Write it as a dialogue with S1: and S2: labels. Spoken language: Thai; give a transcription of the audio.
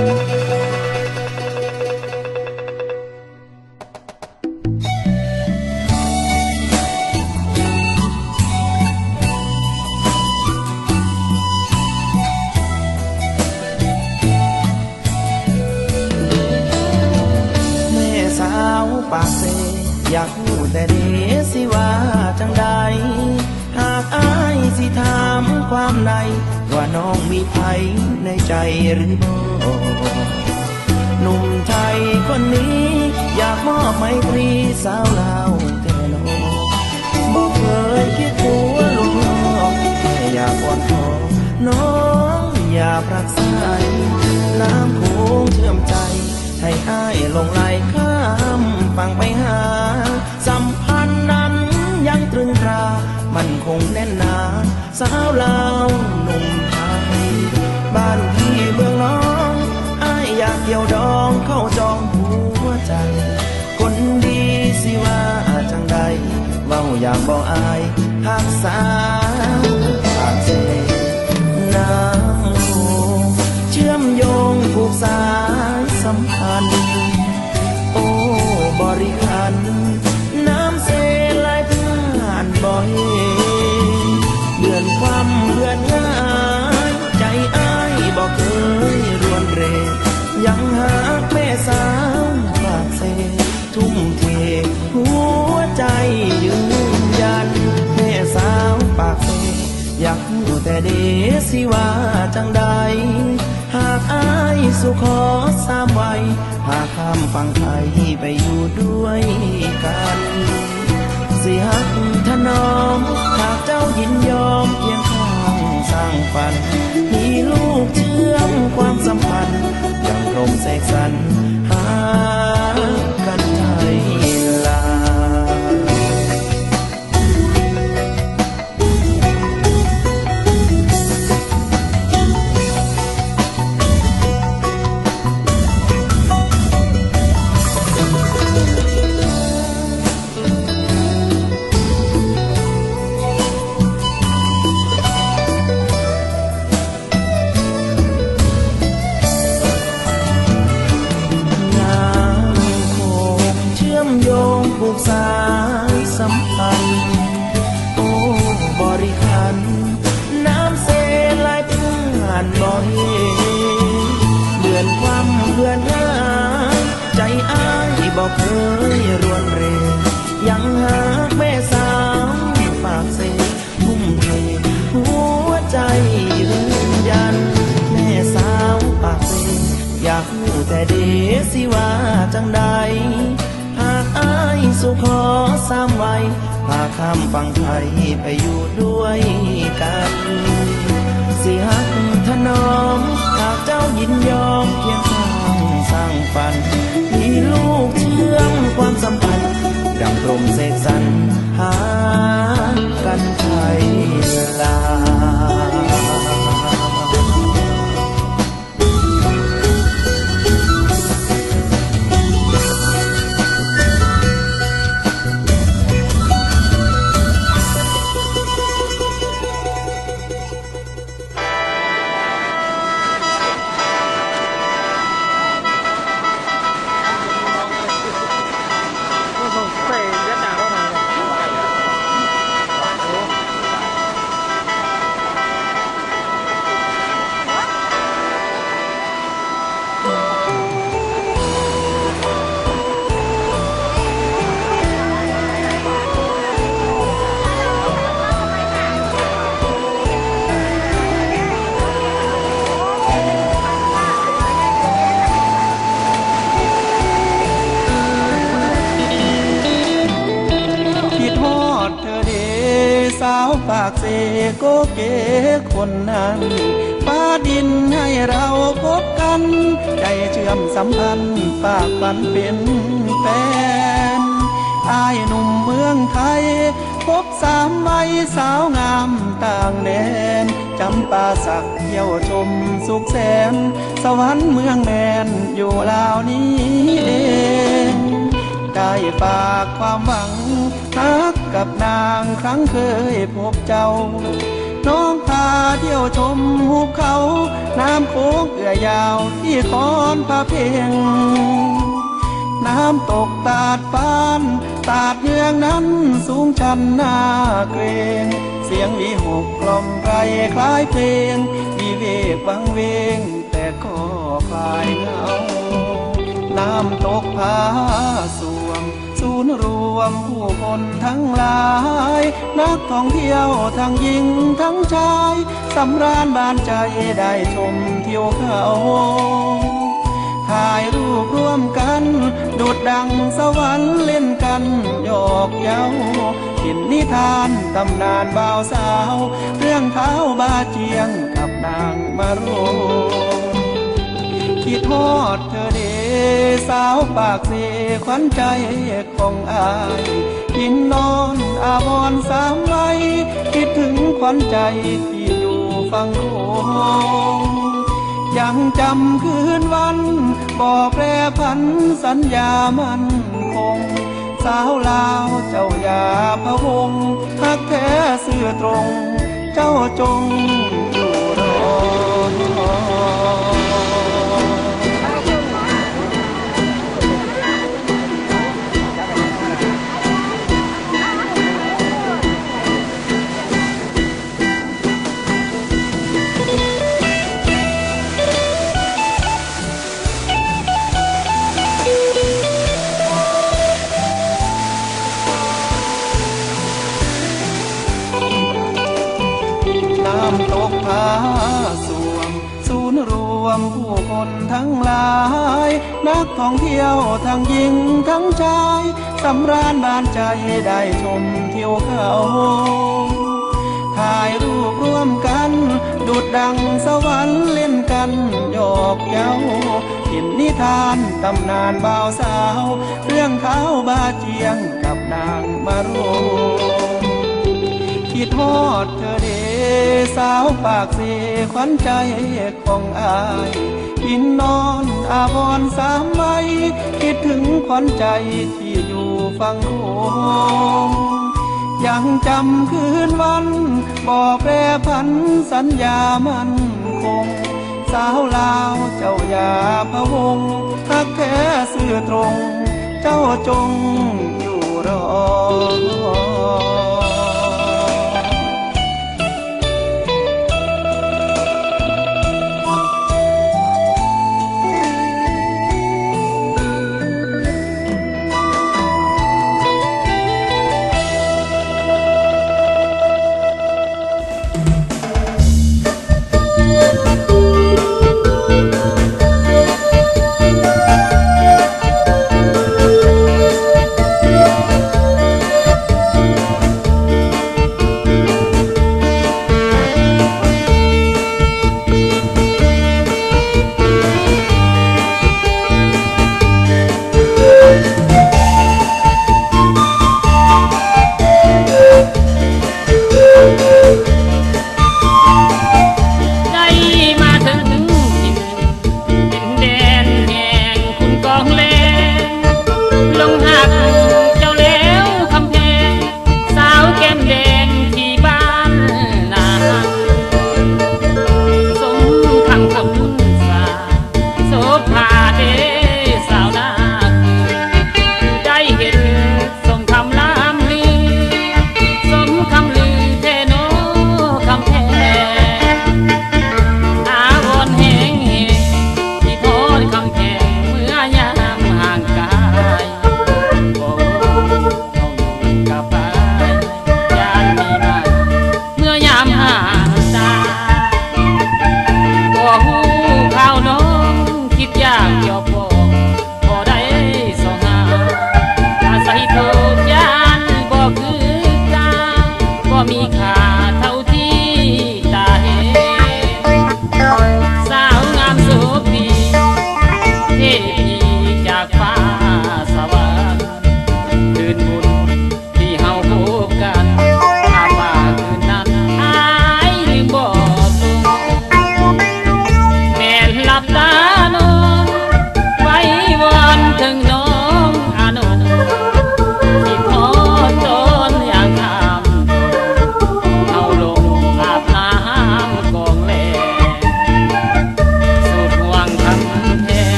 S1: Thank you. ว่าน้องมีใครในใจหรือบ่หนุ่มไทยคนนี้ อยากมอบไมตรีสาวลาวแต่โลบอกเคยคิดตัวลวงแค่อยากอ่อนขอน้องอย่าปรักใสน้ำโขงเชื่อมใจ ให้อ้ายลงไหลข้ามฝั่งไปหา สัมพันธ์นั้นยังตรึงตรา มันคงแน่นหนา สาวลาว อยากบอกอายหักษา สิว่าจังใด หากอายสุขอสามไว้พาข้ามฝั่งไทยไปอยู่ด้วยกัน สิหักถนอมหากเจ้ายินยอมเพียงข้างสร้างฝัน มีลูกเชื่อมความสัมพันธ์ยังลมเสกสรรหา รวนเรยังหากแม่สาวปากเซทุ่มเทหัวใจยืนยัน แม่สาวปากเซอยากพูแต่เดสิว่าจังใดหากอายสุขอสามไว้พาข้ามฝั่งไทยไปอยู่ด้วยกัน กลมเสกสรรหากันไทยลา กเกคนนั้นฟ้าดินให้เราพบกัน ใจเชื่อมสัมพันธ์ปากฝันเป็นแฟนอายหนุ่มเมืองไทย พบสามใบสาวงามต่างแดนจำปาสักเที่ยวชมสุขแสน สวรรค์เมืองแมนอยู่ลาวนี้เองได้ฝากความหวังรักกับนางครั้งเคยพบเจ้า น้องพาเที่ยวชมหุบเขา น้ำโค้งเอื่อยยาวที่คอนพาเพงน้ำตกตาดฟ้าน ตาดเยืองนั้นสูงชันน่าเกรง เสียงวิหกกล่อมไกลคล้ายเพลงวิเวกวังเวง แต่ก็คลายเหงา
S2: น้ำตกผาสวม ศูนย์รวมผู้คนทั้งหลาย นักท่องเที่ยวทั้งหญิงทั้งชายสำราญบานใจได้ชมเที่ยวเขาถ่ายรูปร่วมกันดูดดังสวรรค์เล่นกันหยอกเย้าขินนิทานตำนานบ่าวสาว เรื่องเท้าบาเจียงกับนางมารงคิดทอดเธอเด สาวปากเสขวัญใจของอายกินนอนอาวรสามไว้คิดถึงขวัญใจที่อยู่ฟังโขงยังจำคืนวันบ่แปรพันสัญญามันคง สาวลาวเจ้าอย่าพะวงหักแท้เสื่อตรง เจ้าจงอยู่รอ คนทั้งหลาย นักท่องเที่ยวทั้งหญิงทั้งชายสำราญบานใจได้ชมเที่ยวเขาถ่ายรูปร่วมกัน ดูดดังสวรรค์เล่นกันหยอกเย้าหินนิทานตำนานบ่าวสาว เรื่องเท้าบาเจียงกับนางมารงคิดทอดเธอเด สาวปากเสขวัญใจของอาย กินนอนอาวรณ์สามไว้คิดถึงขวัญใจที่อยู่ฟังโขงยังจำคืนวันบ่แปรพันสัญญามันคง สาวลาวเจ้าอย่าพะวงหักแท้เสื่อตรง เจ้าจงอยู่รอ